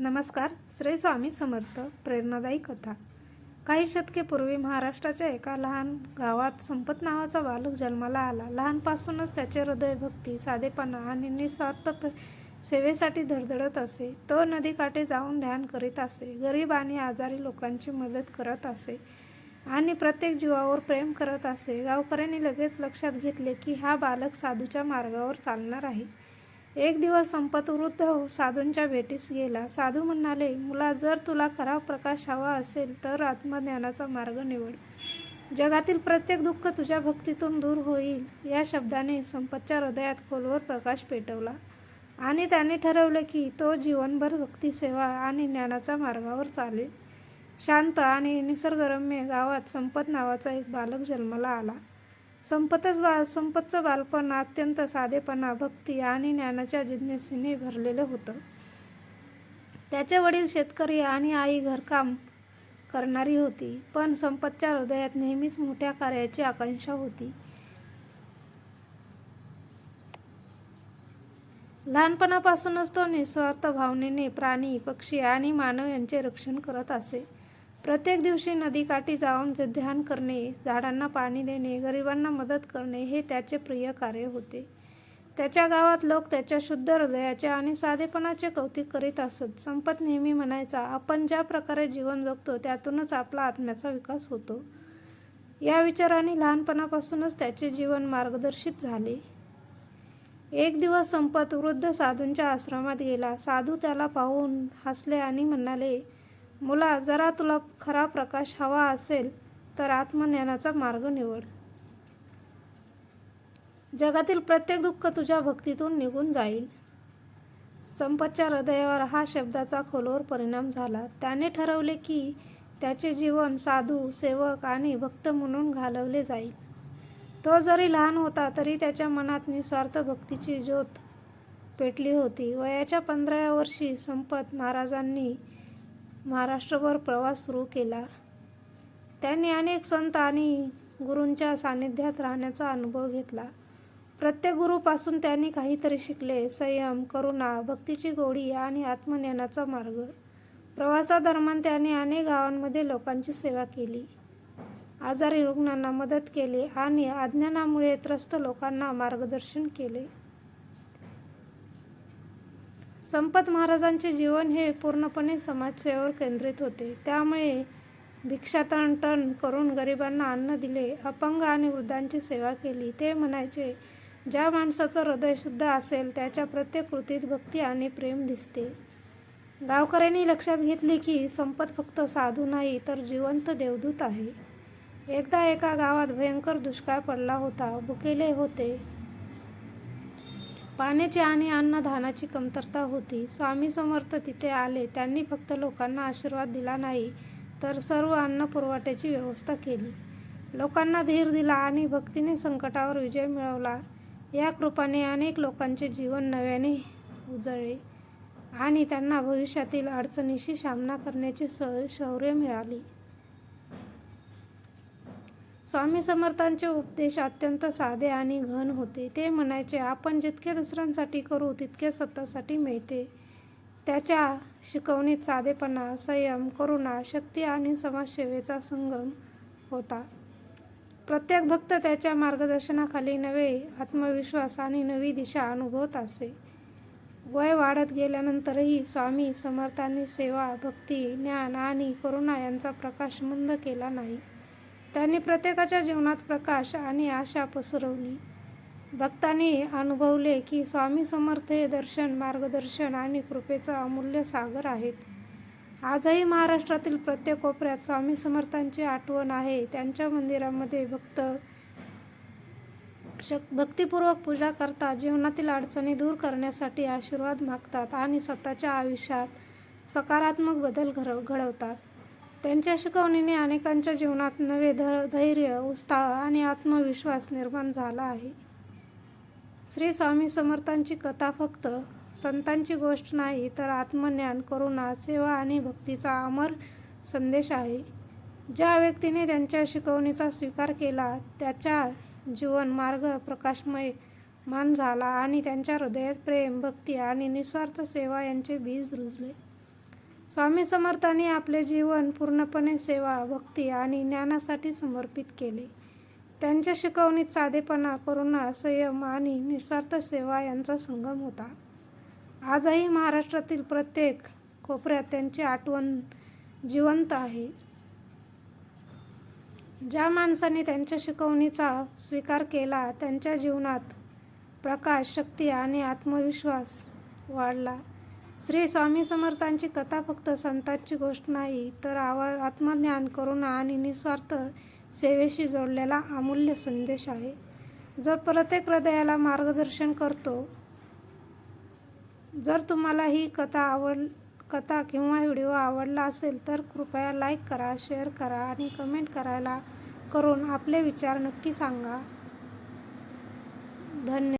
नमस्कार. श्री स्वामी समर्थ प्रेरणादायी कथा. काही शतके पूर्वी महाराष्ट्राच्या एका लहान गावात संपत नावाचा बालक जन्माला आला. लहानपासूनच त्याचे हृदय भक्ती साधेपणा आणि निस्वार्थ सेवेसाठी धडधडत असे. तो नदीकाठी जाऊन ध्यान करीत असे. गरीब आणि आजारी लोकांची मदत करत असे आणि प्रत्येक जीवावर प्रेम करत असे. गावकऱ्यांनी लगेच लक्षात घेतले की हा बालक साधूच्या मार्गावर चालणार आहे. एक दिवस संपत वृद्ध साधूंच्या भेटीस गेला. साधू म्हणाले मुला जर तुला खरा प्रकाश हवा असेल तर आत्मज्ञानाचा मार्ग निवड. जगातील प्रत्येक दुःख तुझ्या भक्तीतून दूर होईल. या शब्दाने संपतच्या हृदयात खोलवर प्रकाश पेटवला आणि त्याने ठरवले की तो जीवनभर भक्तिसेवा आणि ज्ञानाच्या मार्गावर चालेल. शांत आणि निसर्गरम्य गावात संपत नावाचा एक बालक जन्माला आला. संपतच बा संपतचं बालपण अत्यंत साधेपणा भक्ती आणि ज्ञानाच्या जिज्ञासेने भरलेलं होतं. त्याचे वडील शेतकरी आणि आई घरकाम करणारी होती पण संपतच्या हृदयात नेहमीच मोठ्या कार्याची आकांक्षा होती. लहानपणापासूनच तो निस्वार्थ भावनेने प्राणी पक्षी आणि मानव यांचे रक्षण करत असे. प्रत्येक दिवशी नदीकाठी जाऊन ध्यान करणे झाडांना पाणी देणे गरिबांना मदत करणे हे त्याचे प्रिय कार्य होते. त्याच्या गावात लोक त्याच्या शुद्ध हृदयाचे आणि साधेपणाचे कौतुक करीत असत. संपत नेहमी म्हणायचा आपण ज्या प्रकारे जीवन जगतो त्यातूनच आपला आत्म्याचा विकास होतो. या विचाराने लहानपणापासूनच त्याचे जीवन मार्गदर्शित झाले. एक दिवस संपत वृद्ध साधूंच्या आश्रमात गेला. साधू त्याला पाहून हसले आणि म्हणाले मुला जरा तुला खरा प्रकाश हवा असेल तर आत्मज्ञानाचा मार्ग निवड. जगातील प्रत्येक दुःख तुझ्या भक्तीतून निघून जाईल. संपतच्या हृदयावर हा शब्दाचा खोलवर परिणाम झाला. त्याने ठरवले की त्याचे जीवन साधू सेवक आणि भक्त म्हणून घालवले जाईल. तो जरी लहान होता तरी त्याच्या मनात निस्वार्थ भक्तीची ज्योत पेटली होती. वयाच्या पंधराव्या वर्षी संपत महाराजांनी महाराष्ट्रभर प्रवास सुरू केला. त्यांनी अनेक संत आणि गुरूंच्या सानिध्यात राहण्याचा अनुभव घेतला. प्रत्येक गुरुपासून त्यांनी काहीतरी शिकले. संयम करुणा भक्तीची गोडी आणि आत्मज्ञानाचा मार्ग. प्रवासादरम्यान त्यांनी अनेक गावांमध्ये लोकांची सेवा केली. आजारी रुग्णांना मदत केली आणि अज्ञानामुळे त्रस्त लोकांना मार्गदर्शन केले. संपत महाराजांचे जीवन हे पूर्णपणे समाजसेवेवर केंद्रित होते. त्यामुळे भिक्षाटन करून गरिबांना अन्न दिले अपंग आणि वृद्धांची सेवा केली. ते म्हणायचे ज्या माणसाचं हृदय शुद्ध असेल त्याच्या प्रत्येक कृतीत भक्ती आणि प्रेम दिसते. गावकऱ्यांनी लक्षात घेतले की संपत फक्त साधू नाही तर जिवंत देवदूत आहे. एकदा एका गावात भयंकर दुष्काळ पडला होता. भुकेले होते. पाण्याची आणि अन्नधानाची कमतरता होती. स्वामी समर्थ तिथे आले. त्यांनी फक्त लोकांना आशीर्वाद दिला नाही तर सर्व अन्न पुरवठ्याची व्यवस्था केली. लोकांना धीर दिला आणि भक्तीने संकटावर विजय मिळवला. या कृपाने अनेक लोकांचे जीवन नव्याने उजळले आणि त्यांना भविष्यातील अडचणीशी सामना करण्याची स शौर्य मिळाली. स्वामी समर्थांचे उपदेश अत्यंत साधे आणि घन होते. ते म्हणायचे आपण जितके दुसऱ्यांसाठी करू तितके स्वतःसाठी मिळते. त्याच्या शिकवणीत साधेपणा संयम करुणा शक्ती आणि समाजसेवेचा संगम होता. प्रत्येक भक्त त्याच्या मार्गदर्शनाखाली नवे आत्मविश्वास आणि नवी दिशा अनुभवत असे. वय वाढत गेल्यानंतरही स्वामी समर्थांनी सेवा भक्ती ज्ञान आणि करुणा यांचा प्रकाश मंद केला नाही. त्यांनी प्रत्येकाच्या जीवनात प्रकाश आणि आशा पसरवली. भक्तांनी अनुभवले की स्वामी समर्थ हे दर्शन मार्गदर्शन आणि कृपेचा अमूल्य सागर आहेत. आजही महाराष्ट्रातील प्रत्येक कोपऱ्यात स्वामी समर्थांची आठवण आहे. त्यांच्या मंदिरामध्ये भक्त शक भक्तिपूर्वक पूजा करतात जीवनातील अडचणी दूर करण्यासाठी आशीर्वाद मागतात आणि स्वतःच्या आयुष्यात सकारात्मक बदल घडव घडवतात. त्यांच्या शिकवणीने अनेकांच्या जीवनात नवे ध धैर्य उत्साह आणि आत्मविश्वास निर्माण झाला आहे. श्री स्वामी समर्थांची कथा फक्त संतांची गोष्ट नाही तर आत्मज्ञान करुणा सेवा आणि भक्तीचा अमर संदेश आहे. ज्या व्यक्तीने त्यांच्या शिकवणीचा स्वीकार केला त्याच्या जीवन मार्ग प्रकाशमय मान झाला आणि त्यांच्या हृदयात प्रेम भक्ती आणि निस्वार्थ सेवा यांचे बीज रुजले. स्वामी समर्थांनी आपले जीवन पूर्णपणे सेवा भक्ती आणि ज्ञानासाठी समर्पित केले. त्यांच्या शिकवणीत साधेपणा करुणा संयम आणि निस्वार्थ सेवा यांचा संगम होता. आजही महाराष्ट्रातील प्रत्येक कोपऱ्यात त्यांची आठवण जिवंत आहे. ज्या माणसाने त्यांच्या शिकवणीचा स्वीकार केला त्यांच्या जीवनात प्रकाश शक्ती आणि आत्मविश्वास वाढला. श्री स्वामी समर्थांची कथा फक्त संतांची गोष्ट नाही तर आवा आत्मज्ञान करुणा आणि निस्वार्थ सेवेशी जोडलेला अमूल्य संदेश आहे. जो प्रत्येक हृदयाला मार्गदर्शन करतो जर तुम्हाला ही कथा आवड कथा किंवा व्हिडिओ आवडला असेल तर कृपया लाईक करा शेअर करा आणि कमेंट करायला करून आपले विचार नक्की सांगा. धन्यवाद